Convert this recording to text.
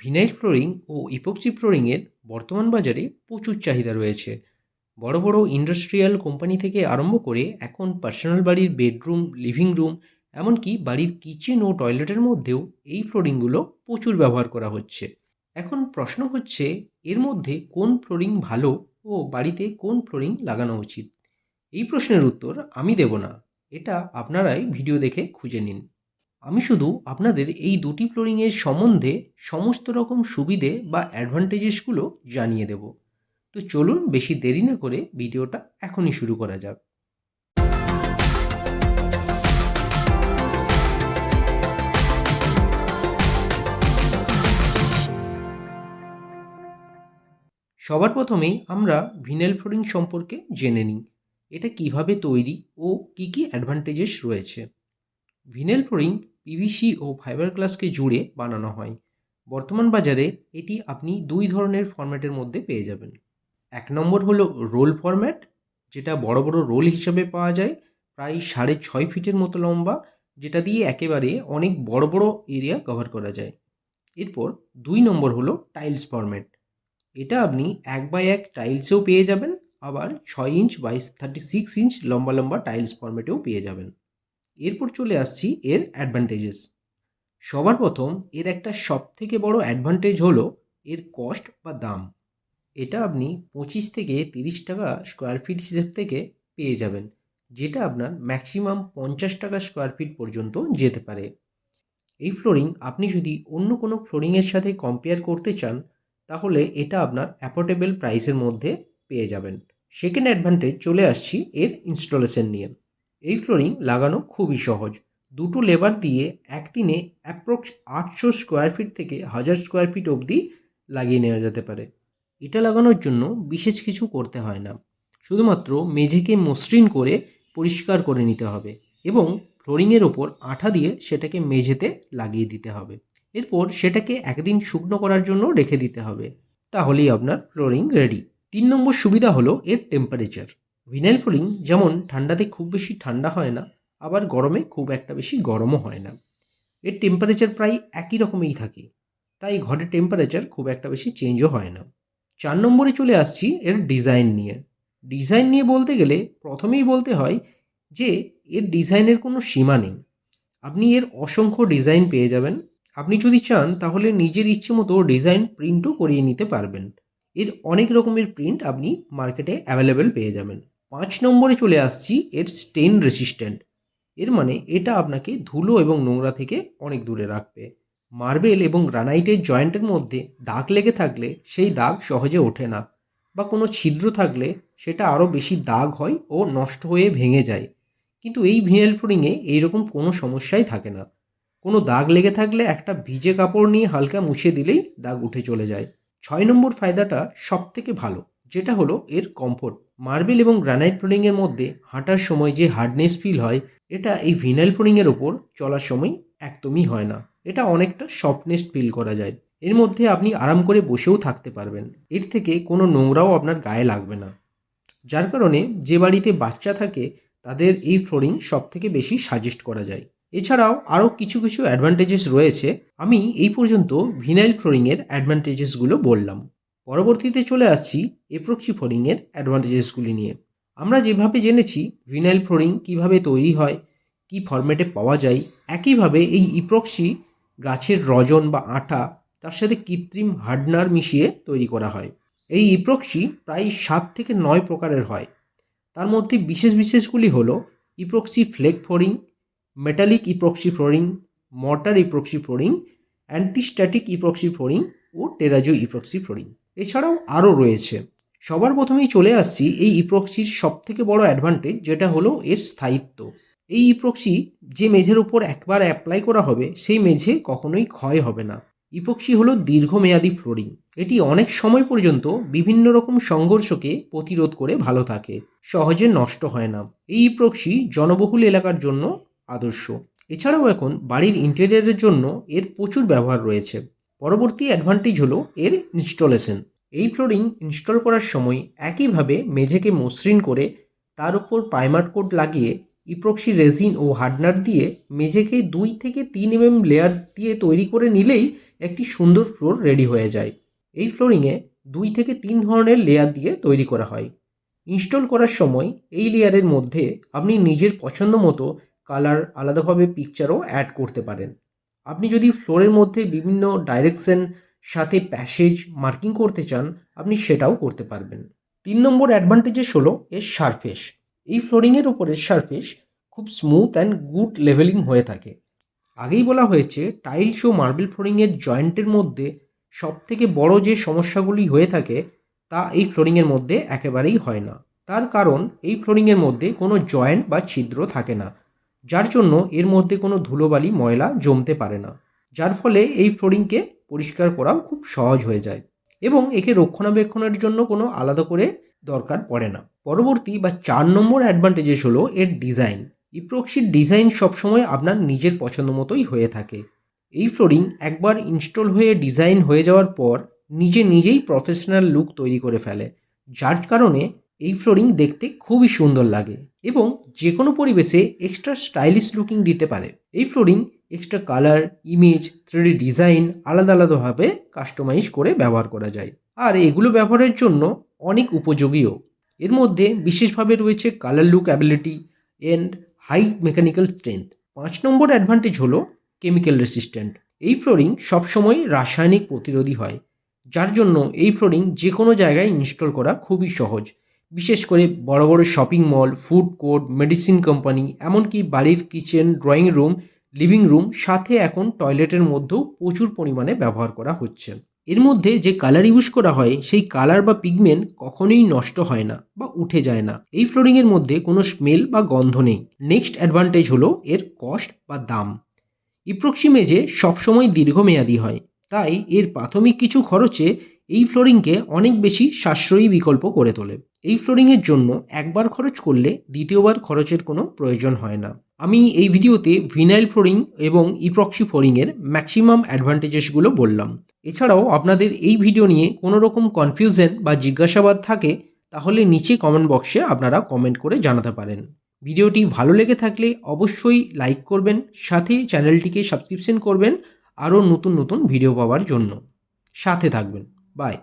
Vinyl flooring ও epoxy ফ্লোরিংয়ের বর্তমান বাজারে প্রচুর চাহিদা রয়েছে। বড় বড় ইন্ডাস্ট্রিয়াল কোম্পানি থেকে আরম্ভ করে এখন পার্সোনাল বাড়ির বেডরুম, লিভিং রুম, এমনকি বাড়ির কিচেন ও টয়লেটের মধ্যেও এই ফ্লোরিংগুলো প্রচুর ব্যবহার করা হচ্ছে। এখন প্রশ্ন হচ্ছে, এর মধ্যে কোন ফ্লোরিং ভালো ও বাড়িতে কোন ফ্লোরিং লাগানো উচিত? এই প্রশ্নের উত্তর আমি দেব না। এটা আপনারাই ভিডিও দেখে খুঁজে নিন। আমি শুধু আপনাদের এই দুটি ফ্লোরিংয়ের সম্বন্ধে সমস্ত রকম সুবিধে বা অ্যাডভান্টেজেসগুলো জানিয়ে দেব। তো চলুন বেশি দেরি না করে ভিডিওটা এখনই শুরু করা যাক। সবার প্রথমেই আমরা ভিনাইল ফ্লোরিং সম্পর্কে জেনে নিই। এটা কীভাবে তৈরি ও কি কি অ্যাডভান্টেজেস রয়েছে? ভিনাইল ফ্লোরিং পিভিসি ও ফাইবার গ্লাসকে জুড়ে বানানো হয়। বর্তমান বাজারে এটি আপনি দুই ধরনের ফরম্যাটের মধ্যে পেয়ে যাবেন। এক নম্বর হলো রোল ফরম্যাট, যেটা বড় বড় রোল হিসাবে পাওয়া যায়, প্রায় সাড়ে ছয় ফিটের মতো লম্বা, যেটা দিয়ে একেবারে অনেক বড় বড় এরিয়া কভার করা যায়। এরপর দুই নম্বর হলো টাইলস ফরম্যাট। এটা আপনি এক বাই এক টাইলসেও পেয়ে যাবেন, আবার ছয় ইঞ্চ বাইশ থার্টি সিক্স ইঞ্চ লম্বা লম্বা টাইলস ফরম্যাটেও পেয়ে যাবেন। এরপর চলে আসছি এর অ্যাডভান্টেজেস সবার প্রথম এর একটা সব থেকে বড় অ্যাডভান্টেজ হলো এর কস্ট বা দাম। এটা আপনি পঁচিশ থেকে তিরিশ টাকা স্কোয়ার ফিট হিসেব থেকে পেয়ে যাবেন, যেটা আপনার ম্যাক্সিমাম পঞ্চাশ টাকা স্কোয়ার ফিট পর্যন্ত যেতে পারে। এই ফ্লোরিং আপনি যদি অন্য কোনো ফ্লোরিংয়ের সাথে কম্পেয়ার করতে চান, তাহলে এটা আপনার অ্যাফোর্ডেবল প্রাইসের মধ্যে পেয়ে যাবেন। সেকেন্ড অ্যাডভান্টেজ চলে আসছি এর ইনস্টলেশন নিয়ে। এই ফ্লোরিং লাগানো খুবই সহজ। দুটো লেবার দিয়ে একদিনে অ্যাপ্রক্স আটশো স্কোয়ার ফিট থেকে হাজার স্কোয়ার ফিট অবধি লাগিয়ে নেওয়া যেতে পারে। এটা লাগানোর জন্য বিশেষ কিছু করতে হয় না। শুধুমাত্র মেঝেকে মসৃণ করে পরিষ্কার করে নিতে হবে এবং ফ্লোরিংয়ের ওপর আঠা দিয়ে সেটাকে মেঝেতে লাগিয়ে দিতে হবে। এরপর সেটাকে একদিন শুকনো করার জন্য রেখে দিতে হবে। তাহলেই আপনার ফ্লোরিং রেডি তিন নম্বর সুবিধা হলো এর টেম্পারেচার ভিনাইল ফ্লোরিং যেমন ঠান্ডাতে খুব বেশি ঠান্ডা হয় না, আবার গরমে খুব একটা বেশি গরমও হয় না। এর টেম্পারেচার প্রায় একই রকমই থাকে, তাই ঘরের টেম্পারেচার খুব একটা বেশি চেঞ্জও হয় না। চার নম্বরে চলে আসছি এর ডিজাইন নিয়ে। ডিজাইন নিয়ে বলতে গেলে প্রথমেই বলতে হয় যে, এর ডিজাইনের কোনো সীমা নেই। আপনি এর অসংখ্য ডিজাইন পেয়ে যাবেন। আপনি যদি চান, তাহলে নিজের ইচ্ছে মতো ডিজাইন প্রিন্টও করিয়ে নিতে পারবেন। এর অনেক রকমের প্রিন্ট আপনি মার্কেটে অ্যাভেলেবেল পেয়ে যাবেন। পাঁচ নম্বরে চলে আসছি, এর স্টেন রেসিস্ট্যান্ট এর মানে এটা আপনাকে ধুলো এবং নোংরা থেকে অনেক দূরে রাখবে। মার্বেল এবং গ্রানাইটের জয়েন্টের মধ্যে দাগ লেগে থাকলে সেই দাগ সহজে ওঠে না বা কোনো ছিদ্র থাকলে সেটা আরও বেশি দাগ হয় ও নষ্ট হয়ে ভেঙে যায়। কিন্তু এই ভিনাইল ফ্লোরিংয়ে এইরকম কোনো সমস্যাই থাকে না। কোনো দাগ লেগে থাকলে একটা ভিজে কাপড় নিয়ে হালকা মুছে দিলেই দাগ উঠে চলে যায়। ছয় নম্বর ফায়দাটা সব থেকে ভালো। যেটা হলো এর কমফোর্ট মার্বেল এবং গ্রানাইট ফ্লোরিংয়ের মধ্যে হাঁটার সময় যে হার্ডনেস ফিল হয়, এটা এই ভিনাইল ফ্লোরিংয়ের ওপর চলার সময় একদমই হয় না। এটা অনেকটা সফটনেস ফিল করা যায়। এর মধ্যে আপনি আরাম করে বসেও থাকতে পারবেন। এর থেকে কোনো নোংরাও আপনার গায়ে লাগবে না। যার কারণে যে বাড়িতে বাচ্চা থাকে, তাদের এই ফ্লোরিং সব থেকে বেশি সাজেস্ট করা যায়। এছাড়াও আরও কিছু কিছু অ্যাডভান্টেজেস রয়েছে। আমি এই পর্যন্ত ভিনাইল ফ্লোরিংয়ের অ্যাডভান্টেজেসগুলো বললাম। পরবর্তীতে চলে আসছি এপ্রক্সি ফ্লোরিংয়ের অ্যাডভান্টেজেসগুলি নিয়ে। আমরা যেভাবে জেনেছি ভিনাইল ফ্লোরিং কীভাবে তৈরি হয়, কি ফরম্যাটে পাওয়া যায়, একইভাবে এই ইপ্রক্সি গাছের রজন বা আঠা, তার সাথে কৃত্রিম হার্ডনার মিশিয়ে তৈরি করা হয়। এই ইপ্রক্সি প্রায় সাত থেকে নয় প্রকারের হয়। তার মধ্যে বিশেষ বিশেষগুলি হল epoxy flake flooring metallic epoxy flooring mortar epoxy flooring antistatic epoxy flooring ও টেরাজো ইপ্রক্সি ফ্লোরিং এছাড়াও আরও রয়েছে। সবার প্রথমেই চলে আসছি এই ইপ্রক্সির সবথেকে বড় অ্যাডভান্টেজ যেটা হলো এর স্থায়িত্ব। এই ইপ্রক্সি যে মেঝের উপর একবার অ্যাপ্লাই করা হবে, সেই মেঝে কখনোই ক্ষয় হবে না। ইপক্সি হলো দীর্ঘমেয়াদী ফ্লোরিং এটি অনেক সময় পর্যন্ত বিভিন্ন রকম সংঘর্ষকে প্রতিরোধ করে ভালো থাকে, সহজে নষ্ট হয় না। এই ইপক্সি জনবহুল এলাকার জন্য আদর্শ। এছাড়াও এখন বাড়ির ইন্টেরিয়ারের জন্য এর প্রচুর ব্যবহার রয়েছে। পরবর্তী অ্যাডভান্টেজ হলো এর ইনস্টলেশন এই ফ্লোরিং ইনস্টল করার সময় একইভাবে মেঝেকে মসৃণ করে তার উপর প্রাইমার কোট লাগিয়ে ইপ্রক্সি রেজিন ও হার্ডনার দিয়ে মেঝেকে দুই থেকে তিন এমএম লেয়ার দিয়ে তৈরি করে নিলেই একটি সুন্দর ফ্লোর রেডি হয়ে যায়। এই ফ্লোরিংয়ে দুই থেকে তিন ধরনের লেয়ার দিয়ে তৈরি করা হয়। ইনস্টল করার সময় এই লেয়ারের মধ্যে আপনি নিজের পছন্দ মতো কালার আলাদাভাবে পিকচারও অ্যাড করতে পারেন। আপনি যদি ফ্লোরের মধ্যে বিভিন্ন ডাইরেকশন সাথে প্যাসেজ মার্কিং করতে চান, আপনি সেটাও করতে পারবেন। তিন নম্বর অ্যাডভান্টেজেস হলো এর সারফেস। এই ফ্লোরিংয়ের ওপরের সারফেস খুব স্মুথ অ্যান্ড গুড লেভেলিং হয়ে থাকে। আগেই বলা হয়েছে, টাইলস ও মার্বেল ফ্লোরিংয়ের জয়েন্টের মধ্যে সবথেকে বড় যে সমস্যাগুলি হয়ে থাকে, তা এই ফ্লোরিংয়ের মধ্যে একেবারেই হয় না। তার কারণ, এই ফ্লোরিংয়ের মধ্যে কোনো জয়েন্ট বা ছিদ্র থাকে না, যার জন্য এর মধ্যে কোনো ধুলোবালি, ময়লা জমতে পারে না। যার ফলে এই ফ্লোরিংকে পরিষ্কার করাও খুব সহজ হয়ে যায় এবং একে রক্ষণাবেক্ষণের জন্য কোনো আলাদা করে দরকার পড়ে না। পরবর্তী বা চার নম্বর অ্যাডভান্টেজেস হলো এর ডিজাইন ইপ্রক্সির ডিজাইন সবসময় আপনার নিজের পছন্দ মতোই হয়ে থাকে। এই ফ্লোরিং একবার ইনস্টল হয়ে ডিজাইন হয়ে যাওয়ার পর নিজে নিজেই প্রফেশনাল লুক তৈরি করে ফেলে, যার কারণে এই ফ্লোরিং দেখতে খুবই সুন্দর লাগে এবং যে কোনো পরিবেশে এক্সট্রা স্টাইলিশ লুকিং দিতে পারে। এই flooring extra colour image three D design আলাদা আলাদাভাবে কাস্টমাইজ করে ব্যবহার করা যায়। আর এগুলো ব্যবহারের জন্য অনেক উপযোগীও। এর মধ্যে বিশেষভাবে রয়েছে colour look ability and high mechanical strength পাঁচ নম্বর অ্যাডভান্টেজ হলো কেমিক্যাল রেসিস্ট্যান্ট এই ফ্লোরিং সবসময় রাসায়নিক প্রতিরোধী হয়, যার জন্য এই ফ্লোরিং যে কোনো জায়গায় ইনস্টল করা খুবই সহজ। বিশেষ করে বড় বড় shopping mall food court medicine company এমনকি বাড়ির kitchen drawing room living room সাথে এখন টয়লেটের মধ্যেও প্রচুর পরিমাণে ব্যবহার করা হচ্ছে। এর মধ্যে যে কালার ইউজ করা হয়, সেই কালার বা পিগমেন্ট কখনোই নষ্ট হয় না বা উঠে যায় না। এই ফ্লোরিংয়ের মধ্যে কোনো স্মেল বা গন্ধ নেই। নেক্সট অ্যাডভান্টেজ হলো এর কস্ট বা দাম। ইপ্রক্সি মেজে সবসময় দীর্ঘমেয়াদী হয়। তাই এর প্রাথমিক কিছু খরচে এই ফ্লোরিংকে অনেক বেশি সাশ্রয়ী বিকল্প করে তোলে। এই ফ্লোরিংয়ের জন্য একবার খরচ করলে দ্বিতীয়বার খরচের কোনো প্রয়োজন হয় না। আমি এই ভিডিওতে ভিনাইল ফ্লোরিং এবং ইপ্রক্সি ফ্লোরিংয়ের ম্যাক্সিমাম অ্যাডভান্টেজেসগুলো বললাম। এছাড়াও আপনাদের এই ভিডিও নিয়ে কোনো রকম কনফিউশন বা জিজ্ঞাসাবাদ থাকে, তাহলে নিচে কমেন্ট বক্সে আপনারা কমেন্ট করে জানাতে পারেন। ভিডিওটি ভালো লেগে থাকলে অবশ্যই লাইক করবেন, সাথে চ্যানেলটিকে সাবস্ক্রিপশন করবেন, আরও নতুন নতুন ভিডিও পাওয়ার জন্য। সাথে থাকবেন। বাই